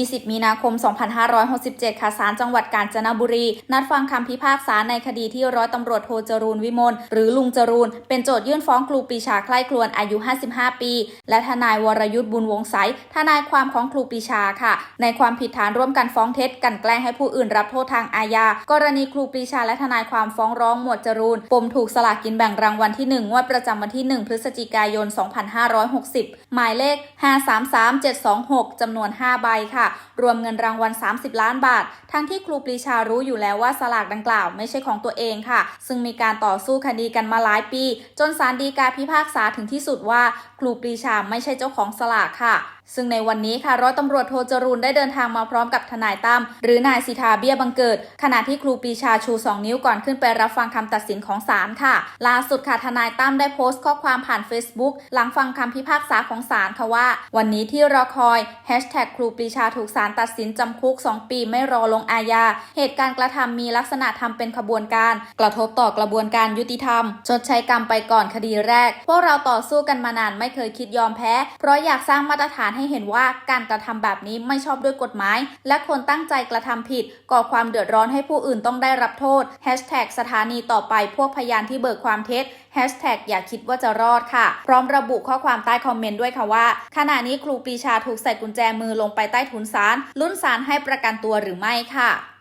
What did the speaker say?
20 มีนาคม 2567 ค่ะศาลจังหวัดกาญจนบุรี นัดฟังคำพิพากษาในคดีที่ร้อยตำรวจโทจรูนวิมลหรือลุงจรูน เป็นโจทยื่นฟ้องครูปีชาใคร่ครวญอายุ 55 ปี และทนายวรยุทธ์บุญวงศ์ใสทนายความของครูปีชาค่ะ ในความผิดฐานร่วมกันฟ้องเท็จกันแกล้งให้ผู้อื่นรับโทษทางอาญา กรณีครูปีชาและทนายความฟ้องร้องหมวดจรูนปมถูกสลากกินแบ่งรางวัลที่ 1 งวดประจำวันที่ 1 พฤศจิกายน 2560 หมายเลข 533726จำนวน 5 ใบค่ะรวมเงินรางวัล 30 ล้านบาท ทั้งที่ครูปรีชารู้อยู่แล้วว่าสลากดังกล่าวไม่ใช่ของตัวเองค่ะ ซึ่งมีการต่อสู้คดีกันมาหลายปี จนศาลฎีกาพิพากษาถึงที่สุดว่า ครูปรีชาไม่ใช่เจ้าของสลากค่ะซึ่งในวันนี้ค่ะร้อยตำรวจโทจรูนได้เดินทางมาพร้อมกับทนายตั้มหรือนายสิทธาเบี้ยบังเกิด ขณะที่ครูปีชาชู 2 นิ้วก่อนขึ้นไปรับฟังคำตัดสินของศาลค่ะ ล่าสุดค่ะทนายตั้มได้โพสต์ข้อความผ่าน Facebook หลังฟังคำพิพากษาของศาลค่ะว่า วันนี้ที่รอคอยแฮชแท็กครูปีชาถูกศาลตัดสินจำคุก 2 ปีไม่รอลงอาญาเหตุการณ์กระทำมีลักษณะทำเป็นขบวนการ กระทบต่อกระบวนการยุติธรรม ชดใช้กรรมไปก่อนคดีแรก พวกเราต่อสู้กันมานานไม่เคยคิดยอมแพ้ เพราะอยากสร้างมาตรฐานให้เห็นว่าการกระทำแบบนี้ไม่ชอบด้วยกฎหมาย และคนตั้งใจกระทำผิด ก่อความเดือดร้อนให้ผู้อื่นต้องได้รับโทษสถานีต่อไปพวกพยานที่เบิกความเท็จแฮชแท็กอย่าคิดว่าจะรอดค่ะ พร้อมระบุข้อความใต้คอมเมนต์ด้วยค่ะว่า ขณะนี้ครูปรีชาถูกใส่กุญแจมือลงไปใต้ถุนศาลลุ้นศาลให้ประกันตัวหรือไม่ค่ะ